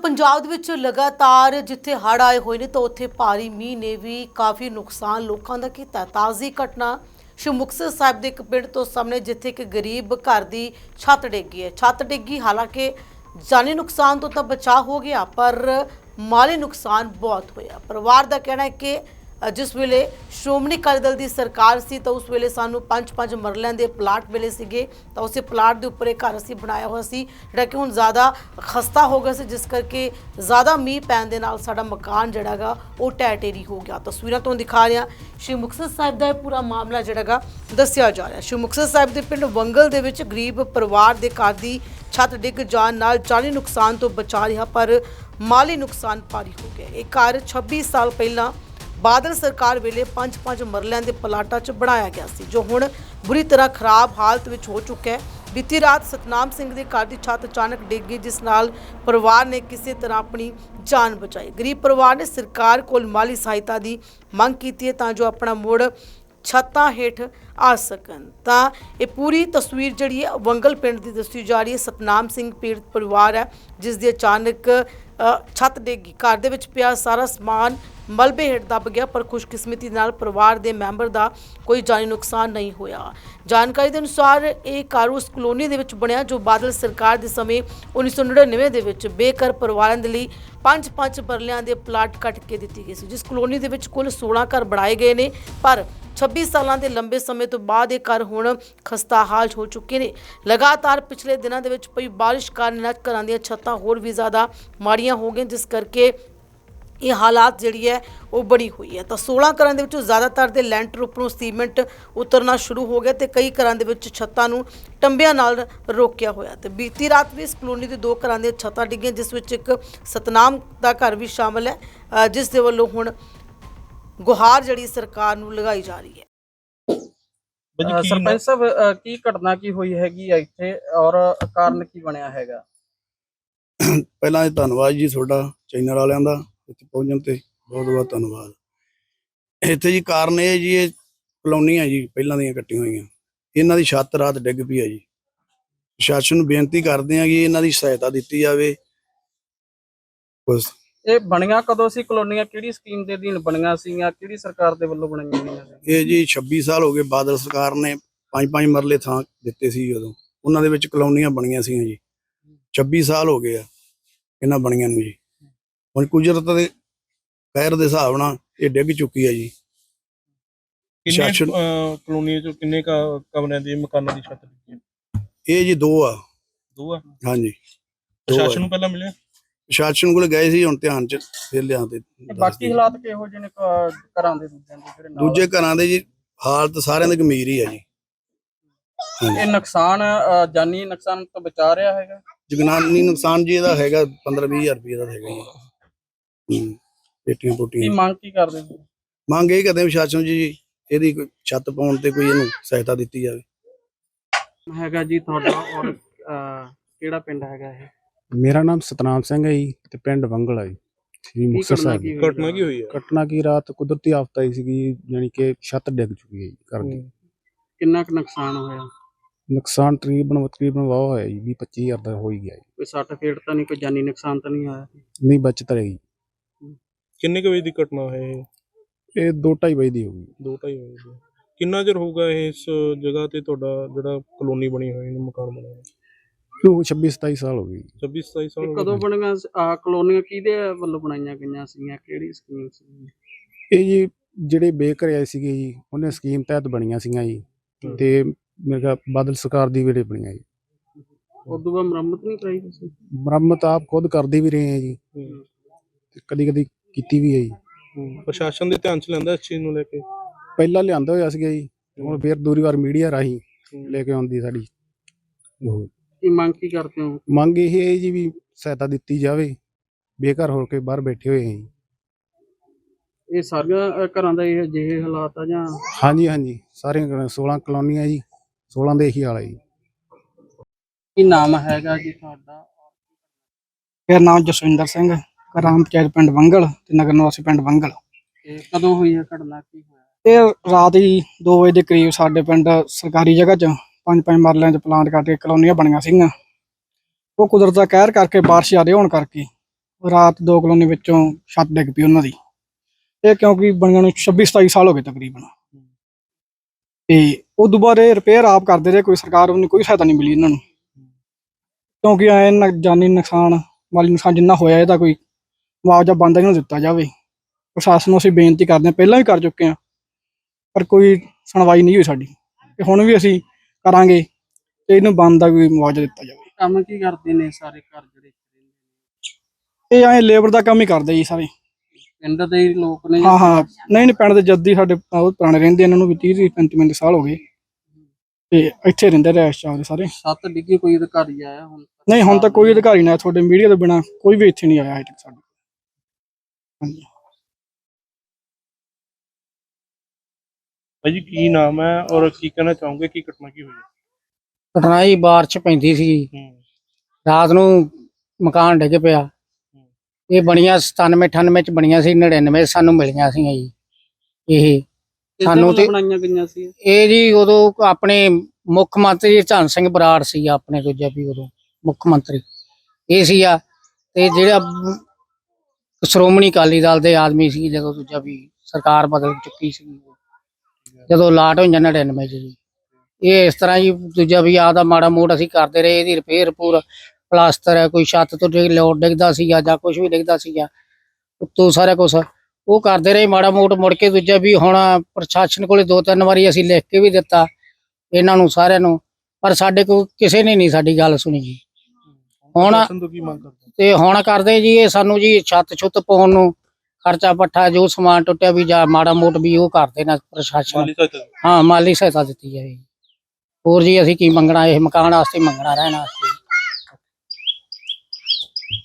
ਪੰਜਾਬ ਦੇ ਵਿੱਚ ਲਗਾਤਾਰ ਜਿੱਥੇ ਹੜ੍ਹ ਆਏ ਹੋਏ ਨੇ ਤਾਂ ਉੱਥੇ ਭਾਰੀ ਮੀਂਹ ਨੇ ਵੀ ਕਾਫੀ ਨੁਕਸਾਨ ਲੋਕਾਂ ਦਾ ਕੀਤਾ। ਤਾਜ਼ੀ ਘਟਨਾ ਸ਼੍ਰੀ ਮੁਕਤਸਰ ਸਾਹਿਬ ਦੇ ਇੱਕ ਪਿੰਡ ਤੋਂ ਸਾਹਮਣੇ ਜਿੱਥੇ ਇੱਕ ਗਰੀਬ ਘਰ ਦੀ ਛੱਤ ਡਿੱਗੀ ਹੈ। ਛੱਤ ਡਿੱਗੀ, ਹਾਲਾਂਕਿ ਜਾਨੀ ਨੁਕਸਾਨ ਤੋਂ ਤਾਂ ਬਚਾਅ ਹੋ ਗਿਆ, ਪਰ ਮਾਲੀ ਨੁਕਸਾਨ ਬਹੁਤ ਹੋਇਆ। ਪਰਿਵਾਰ ਦਾ ਕਹਿਣਾ ਹੈ ਕਿ ਜਿਸ ਵੇਲੇ ਸ਼੍ਰੋਮਣੀ ਅਕਾਲੀ ਦਲ ਦੀ ਸਰਕਾਰ ਸੀ ਤਾਂ ਉਸ ਵੇਲੇ ਸਾਨੂੰ ਪੰਜ ਪੰਜ ਮਰਲਿਆਂ ਦੇ ਪਲਾਟ ਮਿਲੇ ਸੀਗੇ। ਤਾਂ ਉਸੇ ਪਲਾਟ ਦੇ ਉੱਪਰ ਇਹ ਘਰ ਅਸੀਂ ਬਣਾਇਆ ਹੋਇਆ ਸੀ, ਜਿਹੜਾ ਕਿ ਹੁਣ ਜ਼ਿਆਦਾ ਖਸਤਾ ਹੋ ਗਿਆ ਸੀ, ਜਿਸ ਕਰਕੇ ਜ਼ਿਆਦਾ ਮੀਂਹ ਪੈਣ ਦੇ ਨਾਲ ਸਾਡਾ ਮਕਾਨ ਜਿਹੜਾਗਾ ਉਹ ਢਹਿ ਢੇਰੀ ਹੋ ਗਿਆ। ਤਸਵੀਰਾਂ ਤੋਂ ਦਿਖਾ ਰਿਹਾ। ਸ਼੍ਰੀ ਮੁਕਤਸਰ ਸਾਹਿਬ ਦਾ ਇਹ ਪੂਰਾ ਮਾਮਲਾ ਜਿਹੜਾਗਾ ਦੱਸਿਆ ਜਾ ਰਿਹਾ। ਸ਼੍ਰੀ ਮੁਕਤਸਰ ਸਾਹਿਬ ਦੇ ਪਿੰਡ ਵੰਗਲ ਦੇ ਵਿੱਚ ਗਰੀਬ ਪਰਿਵਾਰ ਦੇ ਘਰ ਦੀ ਛੱਤ ਡਿੱਗ ਜਾਣ ਨਾਲ ਜਾਨੀ ਨੁਕਸਾਨ ਤੋਂ ਬਚਾ ਰਿਹਾ, ਪਰ ਮਾਲੀ ਨੁਕਸਾਨ ਭਾਰੀ ਹੋ ਗਿਆ। ਇਹ ਘਰ 26 ਸਾਲ ਪਹਿਲਾਂ ਬਾਦਲ ਸਰਕਾਰ ਵੇਲੇ ਪੰਜ ਪੰਜ ਮਰਲਿਆਂ ਦੇ ਪਲਾਟਾਂ 'ਚ ਬਣਾਇਆ ਗਿਆ ਸੀ, ਜੋ ਹੁਣ ਬੁਰੀ ਤਰ੍ਹਾਂ ਖਰਾਬ ਹਾਲਤ ਵਿੱਚ ਹੋ ਚੁੱਕਾ ਹੈ। ਬੀਤੀ ਰਾਤ ਸਤਨਾਮ ਸਿੰਘ ਦੇ ਘਰ ਦੀ ਛੱਤ ਅਚਾਨਕ ਡਿੱਗ ਗਈ, ਜਿਸ ਨਾਲ ਪਰਿਵਾਰ ਨੇ ਕਿਸੇ ਤਰ੍ਹਾਂ ਆਪਣੀ ਜਾਨ ਬਚਾਈ। ਗਰੀਬ ਪਰਿਵਾਰ ਨੇ ਸਰਕਾਰ ਕੋਲ ਮਾਲੀ ਸਹਾਇਤਾ ਦੀ ਮੰਗ ਕੀਤੀ ਹੈ ਤਾਂ ਜੋ ਆਪਣਾ ਮੁੜ ਛੱਤਾਂ ਹੇਠ ਆ ਸਕਣ। ਤਾਂ ਇਹ ਪੂਰੀ ਤਸਵੀਰ ਜਿਹੜੀ ਹੈ ਵੰਗਲ ਪਿੰਡ ਦੀ ਦੱਸੀ ਜਾ ਰਹੀ ਹੈ। ਸਤਨਾਮ ਸਿੰਘ ਪੀੜਤ ਪਰਿਵਾਰ ਹੈ, ਜਿਸ ਦੀ ਅਚਾਨਕ ਛੱਤ ਡਿੱਗੀ ਘਰ ਦੇ ਵਿੱਚ ਪਿਆ ਸਾਰਾ ਸਮਾਨ ਮਲਬੇ ਹੇਠ ਦੱਬ ਗਿਆ, ਪਰ ਖੁਸ਼ਕਿਸਮਤੀ ਨਾਲ ਪਰਿਵਾਰ ਦੇ ਮੈਂਬਰ ਦਾ ਕੋਈ ਜਾਨੀ ਨੁਕਸਾਨ ਨਹੀਂ ਹੋਇਆ। ਜਾਣਕਾਰੀ ਦੇ ਅਨੁਸਾਰ, ਇਹ ਘਰ ਉਸ ਕਲੋਨੀ ਦੇ ਵਿੱਚ ਬਣਿਆ, ਜੋ ਬਾਦਲ ਸਰਕਾਰ ਦੇ ਸਮੇਂ 1999 ਦੇ ਵਿੱਚ ਬੇਘਰ ਪਰਿਵਾਰਾਂ ਦੇ ਲਈ ਪੰਜ ਪੰਜ ਪਰਲਿਆਂ ਦੇ ਪਲਾਟ ਕੱਟ ਕੇ ਦਿੱਤੀ ਗਈ ਸੀ, ਜਿਸ ਕਲੋਨੀ ਦੇ ਵਿੱਚ ਕੁੱਲ 16 ਘਰ ਬਣਾਏ ਗਏ ਨੇ, ਪਰ 26 ਸਾਲਾਂ ਦੇ ਲੰਬੇ ਸਮੇਂ ਤੋਂ ਬਾਅਦ ਇਹ ਘਰ ਹੁਣ ਖਸਤਾ ਹਾਲ ਹੋ ਚੁੱਕੇ ਨੇ। ਲਗਾਤਾਰ ਪਿਛਲੇ ਦਿਨਾਂ ਦੇ ਵਿੱਚ ਪਈ ਬਾਰਿਸ਼ ਕਾਰਨ ਇਹਨਾਂ ਘਰਾਂ ਦੀਆਂ ਛੱਤਾਂ ਹੋਰ ਵੀ ਜ਼ਿਆਦਾ ਮਾੜੀਆਂ ਹੋ ਗਈਆਂ, ਜਿਸ ਕਰਕੇ ਇਹ ਹਾਲਾਤ ਜਿਹੜੀ ਹੈ ਉਹ ਬੜੀ ਹੋਈ ਹੈ। ਤਾਂ 16 ਘਰਾਂ ਦੇ ਵਿੱਚੋਂ ਜ਼ਿਆਦਾਤਰ ਦੇ ਲੈਂਟਰ ਉੱਪਰੋਂ ਸੀਮੈਂਟ ਉਤਰਨਾ ਸ਼ੁਰੂ ਹੋ ਗਿਆ ਤੇ ਕਈ ਘਰਾਂ ਦੇ ਵਿੱਚ ਛੱਤਾਂ ਨੂੰ ਟੰਬਿਆਂ ਨਾਲ ਰੋਕਿਆ ਹੋਇਆ। ਤੇ ਬੀਤੀ ਰਾਤ ਵੀ ਇਸ ਕਲੋਨੀ ਦੇ ਦੋ ਘਰਾਂ ਦੀਆਂ ਛੱਤਾਂ ਡਿੱਗੀਆਂ ਜਿਸ ਵਿੱਚ ਇੱਕ ਸਤਨਾਮ ਦਾ ਘਰ ਵੀ ਸ਼ਾਮਲ ਹੈ ਜਿਸ ਦੇ ਵੱਲੋਂ ਹੁਣ ਗੁਹਾਰ ਜਿਹੜੀ ਸਰਕਾਰ ਨੂੰ ਲਗਾਈ ਜਾ ਰਹੀ ਹੈ। ਸਰਪੰਚ ਸਾਹਿਬ ਕੀ ਘਟਨਾ ਕੀ ਹੋਈ ਹੈਗੀ ਆ ਇੱਥੇ ਔਰ ਕਾਰਨ ਕੀ ਬਣਿਆ ਹੈਗਾ? ਪਹਿਲਾਂ ਇਹ ਧੰਨਵਾਦ ਜੀ ਤੁਹਾਡਾ ਚੈਨਲ ਵਾਲਿਆਂ ਦਾ। ਇੱਥੇ ਪਹੁੰਚਣ ਤੇ ਬਹੁਤ ਬਹੁਤ ਧੰਨਵਾਦ। ਇੱਥੇ ਜੀ ਕਾਰਨ ਇਹ ਜੀ ਇਹ ਕਲੋਨੀਆਂ ਜੀ ਪਹਿਲਾਂ ਦੀਆਂ ਕੱਟੀਆਂ ਹੋਈਆਂ। ਇਹਨਾਂ ਦੀ ਛੱਤ ਰਾਤ ਡਿੱਗ ਪਈ ਹੈ ਜੀ। ਪ੍ਰਸ਼ਾਸਨ ਨੂੰ ਬੇਨਤੀ ਕਰਦੇ ਹਾਂ ਕਿ ਇਹਨਾਂ ਦੀ ਸਹਾਇਤਾ ਦਿੱਤੀ ਜਾਵੇ। ਬਸ। ਇਹ ਬਣੀਆਂ ਕਦੋਂ ਸੀ ਕਲੋਨੀਆਂ? ਕਿਹੜੀ ਸਕੀਮ ਦੇ ਅਧੀਨ ਬਣੀਆਂ ਸੀਗੀਆਂ? ਕਿਹੜੀ ਸਰਕਾਰ ਦੇ ਵੱਲੋਂ ਬਣਾਈਆਂ ਗਈਆਂ ਸੀ ਇਹ ਜੀ 26 ਸਾਲ ਹੋ ਗਏ ਬਾਦਲ ਸਰਕਾਰ ਨੇ ਪੰਜ ਪੰਜ ਮਰਲੇ ਥਾਂ ਦਿੱਤੇ ਸੀ ਉਦੋਂ। ਉਹਨਾਂ ਦੇ ਵਿੱਚ ਕਲੋਨੀਆਂ ਬਣੀਆਂ ਸੀਗੀਆਂ ਜੀ। 26 ਸਾਲ ਹੋ ਗਏ ਆ ਇਹਨਾਂ ਬਣੀਆਂ ਨੂੰ ਜੀ। ਹੁਣ ਕੁਦਰਤ ਦੇ ਕਹਿਰ ਦੇ ਹਿਸਾਬ ਨਾਲ ਇਹ ਡਿੱਗ ਚੁੱਕੀ ਹੈ ਜੀ। ਕਿੰਨੇ ਸ਼ਾਸਨ- ਅਹ, ਕਲੋਨੀਆਂ ਚੋਂ ਕਿੰਨੇ ਕਾ ਕਮਰਿਆਂ ਦੀ ਮਕਾਨਾਂ ਦੀ ਛੱਤ ਲੱਗੀ ਹੈ? ਇਹ ਜੀ ਦੋ ਆ। ਦੋ ਆ? ਹਾਂਜੀ। ਦੋ ਆ ਪ੍ਰਸ਼ਾਸਨ ਜੀ। ਨੂੰ ਪਹਿਲਾਂ ਮਿਲਿਆ? ਪ੍ਰਸ਼ਾਸਨ ਕੋਲ ਗਏ ਸੀ ਹੁਣ ਧਿਆਨ ਚ ਫਿਰ ਲਿਆਂਦੇ ਤੇ ਬਾਕੀ ਹਾਲਾਤ ਕਿਹੋ ਜਿਹੇ ਨੇ ਕ- ਘਰਾਂ ਦੇ ਦੂਜਿਆਂ ਦੇ ਜਿਹੜੇ ਨਾਲ? ਦੂਜੇ ਘਰਾਂ ਦੇ ਜੀ ਹਾਲਤ ਸਾਰਿਆਂ ਦੀ ਗੰਭੀਰ ਹੀ ਆ ਜੀ। ਇਹ ਨੁਕਸਾਨ ਜਾਨੀ ਨੁਕਸਾਨ ਤੋਂ ਬਚਾ ਰਿਹਾ ਹੈਗਾ? ਜਗਨਾਨੀ ਨੁਕਸਾਨ ਜੀ ਇਹਦਾ ਹੈਗਾ 15 20000 ਰੁਪਏ ਦਾ ਹੈਗਾ ਜੀ। ਹੂੰ। ਪੇਟੀਆਂ। ਕੀ ਪੋਟੀਆਂ ਮੰਗ ਕੀ ਕਰਦੇ ਹੋ? ਮੰਗ ਇਹ ਕਰਦੇ ਹਾਂ ਪ੍ਰਸ਼ਾਸਨ ਜੀ ਜੀ ਇਹਦੀ ਕੋਈ ਛੱਤ ਪਾਉਣ ਤੇ ਕੋਈ ਇਹਨੂੰ ਸਹਾਇਤਾ ਦਿੱਤੀ ਜਾਵੇ। ਹੈਗਾ ਜੀ ਤੁਹਾਡਾ ਔਰ ਅਹ, ਕਿਹੜਾ ਪਿੰਡ ਹੈਗਾ ਇਹ? ਮੇਰਾ ਨਾਮ ਸਤਨਾਮ ਸਿੰਘ ਹੈ ਜੀ ਤੇ ਪਿੰਡ ਵੰਗਲ ਹੈ ਜੀ ਸ੍ਰੀ ਕੀ ਮੁਕਤਸਰ ਘਟਨਾ ਸਾਹਿਬ। ਕੀ ਹੋਈ? ਘਟਨਾ ਕੀ ਹੋਈ ਹੈ ਘਟਨਾ ਕੀ ਰਾਤ ਕੁਦਰਤੀ ਆਫਤ ਆਈ ਸੀਗੀ ਯਾਨੀ ਕਿ ਛੱਤ ਡਿੱਗ ਚੁੱਕੀ ਹੈ ਜੀ ਘਰ ਦੀ। ਕਿੰਨਾ ਕੁ ਨੁਕਸਾਨ ਹੋਇਆ? ਨੁਕਸਾਨ ਤਕਰੀਬਨ ਤਕਰੀਬਨ ਵਾਹ ਹੋਇਆ ਜੀ 20 25000 ਦਾ ਹੋ ਹੀ ਗਿਆ ਜੀ। ਕੋਈ ਸੱਟ ਫੇਟ ਤਾਂ ਨਹੀਂ ਕੋਈ ਜਾਨੀ ਨੁਕਸਾਨ ਤਾਂ ਨਹੀਂ ਹੋਇਆ ਨਹੀਂ ਬਚਤ ਰਹੀ। ਕਿੰਨੇ ਕੁ ਵਜੇ ਦੀ ਘਟਨਾ ਹੈ ਇਹ? ਇਹ 2.5 ਵਜੇ ਦੀ ਹੋ ਗਈ। ਦੋ ਢਾਈ ਵਜੇ ਦੀ। ਕਿੰਨਾ ਚਿਰ ਹੋਊਗਾ ਇਹ ਇਸ ਜਗ੍ਹਾ ਤੇ ਤੁਹਾਡਾ ਜਿਹੜਾ ਕਲੋਨੀ ਬਣੀ ਹੋਈ ਹੈ ਮਕਾਨ ਬਣਿਆ ਹੋਇਆ? ਕਿਉਂ? 26 27 ਸਾਲ ਹੋ ਗਈ 26 27 ਸਾਲ ਕਦੋਂ। ਬਣੀਆਂ ਆ ਕਲੋਨੀਆਂ ਕਿਹਦੇ ਵੱਲੋਂ ਬਣਾਈਆਂ ਗਈਆਂ ਸੀਗੀਆਂ? ਕਿਹੜੀ ਸਕੀਮ ਸੀ? ਇਹ ਜੀ ਜਿਹੜੇ ਬੇਘਰ ਆਏ ਸੀਗੇ ਜੀ ਉਹਨੇ ਸਕੀਮ ਤਹਿਤ ਬਣੀਆਂ ਸੀਗੀਆਂ ਜੀ। ਤੇ ਮੇਰੇ ਖਿਆਲ ਬਾਦਲ ਸਰਕਾਰ ਦੀ ਵੇਲੇ ਬਣੀਆਂ ਜੀ। ਉਦੋਂ ਬਾਅਦ ਮੁਰੰਮਤ ਨਹੀਂ ਕਰਾਈ ਤੁਸੀਂ? ਮੁਰੰਮਤ ਆਪ ਖੁਦ ਕਰਦੇ ਵੀ ਰਹੇ ਆ ਜੀ। ਹੂੰ। ਕਦੀ ਕਦੀ ਕੀਤੀ ਵੀ ਹੈ ਜੀ। ਹੂੰ। ਪ੍ਰਸ਼ਾਸਨ ਦੇ ਧਿਆਨ ਚ ਲੈਂਦਾ ਇਸ ਚੀਜ਼ ਨੂੰ ਲੈ ਕੇ? ਪਹਿਲਾਂ ਲਿਆਂਦਾ ਹੋਇਆ ਸੀਗਾ ਜੀ ਹੁਣ ਫਿਰ ਦੂਰੀ ਵਾਰ ਮੀਡੀਆ ਰਾਹੀਂ। ਲੈ ਕੇ ਆਉਂਦੀ ਸਾਡੀ। ਉਹ ਕੀ ਮੰਗ ਕੀ ਕਰਦੇ ਹੋ? ਮੰਗ ਇਹ ਹੈ ਜੀ ਵੀ ਸਹਾਇਤਾ ਦਿੱਤੀ ਜਾਵੇ ਬੇਘਰ ਹੋ ਕੇ ਬਾਹਰ ਬੈਠੇ ਹੋਏ ਹਾਂ ਜੀ। ਇਹ ਸਾਰੀਆਂ ਅ, ਘਰਾਂ ਦਾ ਇਹ ਜਿਹੇ ਹਾਲਾਤ ਆ ਜਾਂ? ਹਾਂਜੀ ਹਾਂਜੀ ਸਾਰੀਆਂ ਕਲੋਨੀਆਂ- 16 ਕਲੋਨੀਆਂ ਜੀ 16 ਦੇ ਇਹੀ ਹਾਲ ਹੈ ਜੀ। ਕੀ ਨਾਮ ਹੈਗਾ ਜੀ ਤੁਹਾਡਾ? ਮੇਰਾ ਨਾਮ ਜਸਵਿੰਦਰ ਸਿੰਘ ਗ੍ਰਾਮ ਪੰਚਾਇਤ ਪਿੰਡ ਵੰਗਲ ਤੇ ਨਗਰ ਨਿਵਾਸੀ ਪਿੰਡ ਵੰਗਲ। ਤੇ ਕਦੋਂ ਹੋਈ ਹੈ ਘਟਨਾ? ਕੀ ਹੋਇਆ? ਇਹ ਰਾਤ ਹੀ 2 ਵਜੇ ਦੇ ਕਰੀਬ ਸਾਡੇ ਪਿੰਡ ਸਰਕਾਰੀ ਜਗ੍ਹਾ 'ਚ ਪੰਜ ਪੰਜ ਮਰਲਿਆਂ 'ਚ ਪਲਾਂਟ ਕਰਕੇ ਕਲੋਨੀਆਂ ਬਣੀਆਂ ਸੀਗੀਆਂ। ਉਹ ਕੁਦਰਤ ਦਾ ਕਹਿਰ ਕਰਕੇ ਬਾਰਿਸ਼ ਜ਼ਿਆਦਾ ਹੋਣ ਕਰਕੇ ਰਾਤ ਦੋ ਕਲੋਨੀ ਵਿੱਚੋਂ ਛੱਤ ਡਿੱਗ ਪਈ ਉਹਨਾਂ ਦੀ। ਇਹ ਕਿਉਂਕਿ ਬਣਨ ਨੂੰ 26 27 ਸਾਲ ਹੋ ਗਏ ਤਕਰੀਬਨ। ਤੇ ਉਹ ਦੁਬਾਰੇ ਰਿਪੇਅਰ ਆਪ ਕਰਦੇ ਰਹੇ ਕੋਈ ਸਰਕਾਰ ਵੱਲੋਂ ਕੋਈ ਸਹਾਇਤਾ ਨਹੀਂ ਮਿਲੀ ਇਹਨਾਂ ਨੂੰ। ਕਿਉਂਕਿ ਐ ਜਾਨੀ ਨੁਕਸਾਨ ਮਾਲੀ ਨੁਕਸਾਨ ਜਿੰਨਾ ਹੋਇਆ ਇਹਦਾ ਕੋਈ ਮੁਆਵਜ਼ਾ ਬੰਦਾ ਇਹਨਾਂ ਨੂੰ ਦਿੱਤਾ ਜਾਵੇ? ਪ੍ਰਸ਼ਾਸਨ ਨੂੰ ਅਸੀਂ ਬੇਨਤੀ ਕਰਦੇ ਹਾਂ ਪਹਿਲਾਂ ਵੀ ਕਰ ਚੁੱਕੇ ਹਾਂ ਪਰ ਕੋਈ ਸੁਣਵਾਈ ਨਹੀਂ ਹੋਈ ਸਾਡੀ। ਤੇ ਹੁਣ ਵੀ ਅਸੀਂ ਕਰਾਂਗੇ ਤੇ ਇਹਨੂੰ ਬੰਦ ਦਾ ਕੋਈ ਮੁਆਵਜ਼ਾ ਦਿੱਤਾ ਜਾਵੇ। ਕੰਮ ਕੀ ਕਰਦੇ ਨੇ ਸਾਰੇ ਘਰ ਜਿਹੜੇ ਇਹ ਐ ਲੇਬਰ ਦਾ ਕੰਮ ਹੀ ਕਰਦੇ ਜੀ ਸਾਰੇ। ਪਿੰਡ ਦੇ ਹੀ ਲੋਕ ਨੇ ਹਾਂ ਹਾਂ। ਨਹੀਂ ਨਹੀਂ ਪਿੰਡ ਦੇ ਜੱਦੀ ਸਾਡੇ ਬਹੁਤ ਪੁਰਾਣੇ ਰਹਿੰਦੇ ਇਹਨਾਂ ਨੂੰ ਵੀ 30 35 35 ਸਾਲ ਹੋ ਗਏ। ਤੇ ਇੱਥੇ ਰਹਿੰਦੇ ਚਾਹਦੇ ਸਾਰੇ। ਛੱਤ ਡਿੱਗੀ ਕੋਈ ਅਧਿਕਾਰੀ ਆਇਆ ਹੁਣ? ਨਹੀਂ ਹੁਣ ਤੱਕ ਕੋਈ ਅਧਿਕਾਰੀ ਨਾ ਤੁਹਾਡੇ ਮੀਡੀਆ ਤੋਂ ਬਿਨਾ ਕੋਈ ਵੀ ਇੱਥੇ ਨਹੀਂ ਆਇਆ ਹਜੇ ਤੱਕ ਸਾਡੇ। ਭਾਜੀ ਕੀ ਨਾਮ ਹੈ ਔਰ ਕੀ ਕਹਿਣਾ ਚਾਹੋਗੇ? ਕੀ ਘਟਨਾ ਕੀ ਹੋਈ ਹੈ? ਘਟਨਾ ਜੀ ਬਾਰਿਸ਼ ਪੈਂਦੀ ਸੀ ਹੂੰ। ਰਾਤ ਨੂੰ ਮਕਾਨ ਡਿੱਗ ਪਿਆ। ਇਹ ਬਣੀਆਂ 97 98 ਚ ਬਣੀਆਂ ਸੀ 99 ਸਾਨੂੰ ਮਿਲੀਆਂ ਸੀ ਜੀ। ਇਹ ਸਾਨੂੰ ਤੇ- ਬਣਾਈਆਂ ਗਈਆਂ ਸੀ? ਇਹ ਜੀ ਉਦੋਂ ਆਪਣੇ ਮੁੱਖ ਮੰਤਰੀ ਧੰਨ ਸਿੰਘ ਬਰਾੜ ਸੀ ਆਪਣੇ ਦੂਜਾ ਵੀ ਉਦੋਂ ਮੁੱਖ ਮੰਤਰੀ। ਇਹ ਸੀ ਆ ਤੇ ਜਿਹੜਾ ਬ- ਸ਼੍ਰੋਮਣੀ ਅਕਾਲੀ ਦਲ ਦੇ ਆਦਮੀ ਸੀ ਜਦੋਂ ਦੂਜਾ ਵੀ ਸਰਕਾਰ ਬਦਲ ਚੁੱਕੀ ਸੀ। ਜਦੋਂ ਲਾਟ ਹੋਈਆਂ 99 ਚ ਜੀ। ਇਹ ਇਸ ਤਰ੍ਹਾਂ ਹੀ ਦੂਜਾ ਵੀ ਆਦਾ ਮਾੜਾ ਮੋੜ ਅਸੀਂ ਕਰਦੇ ਰਹੇ ਇਹਦੀ ਰਿਪੇਅਰ ਪੂਰ ਪਲਾਸਟਰ ਹੈ ਕੋਈ ਛੱਤ ਤੋਂ ਡਿੱਗ ਲੋਡ ਡਿੱਗਦਾ ਸੀਗਾ ਜਾਂ ਕੁਝ ਵੀ ਡਿੱਗਦਾ ਸੀਗਾ ਉੱਤੋਂ ਸਾਰਾ ਕੁਝ ਉਹ ਕਰਦੇ ਰਹੇ। ਮਾੜਾ ਮੋੜ ਮੁੜ ਕੇ ਦੂਜਾ ਵੀ ਹੁਣ ਪ੍ਰਸ਼ਾਸਨ ਕੋਲੇ ਦੋ ਤਿੰਨ ਵਾਰੀ ਅਸੀਂ ਲਿਖ ਕੇ ਵੀ ਦਿੱਤਾ ਇਹਨਾਂ ਨੂੰ ਸਾਰਿਆਂ ਨੂੰ ਪਰ ਸਾਡੇ ਕੋਲ ਕਿਸੇ ਨੇ ਨਹੀਂ ਸਾਡੀ ਗੱਲ ਸੁਣੀ ਜੀ। ਹੁਣ ਤੋਂ ਹੁਣ ਕਰਦੇ ਜੀ ਇਹ ਸਾਨੂੰ ਜੀ ਛੱਤ ਛੁੱਤ ਪਾਉਣ ਨੂੰ ਖਰਚਾ ਪੱਠਾ ਜੋ ਸਮਾਨ ਟੁੱਟਿਆ ਵੀ ਜਾਂ ਮਾੜਾ ਮੋਟ ਵੀ ਉਹ ਕਰਦੇ ਨਾ ਪ੍ਰਸ਼ਾਸਨ। ਹਾਂ ਮਾਲੀ ਸਹਾਇਤਾ ਦਿੱਤੀ ਜਾਵੇ ਹੋਰ ਜੀ ਅਸੀਂ ਕੀ ਮੰਗਣਾ ਇਹ ਮਕਾਨ ਵਾਸਤੇ ਮੰਗਣਾ ਰਹਿਣ ਵਾਸਤੇ।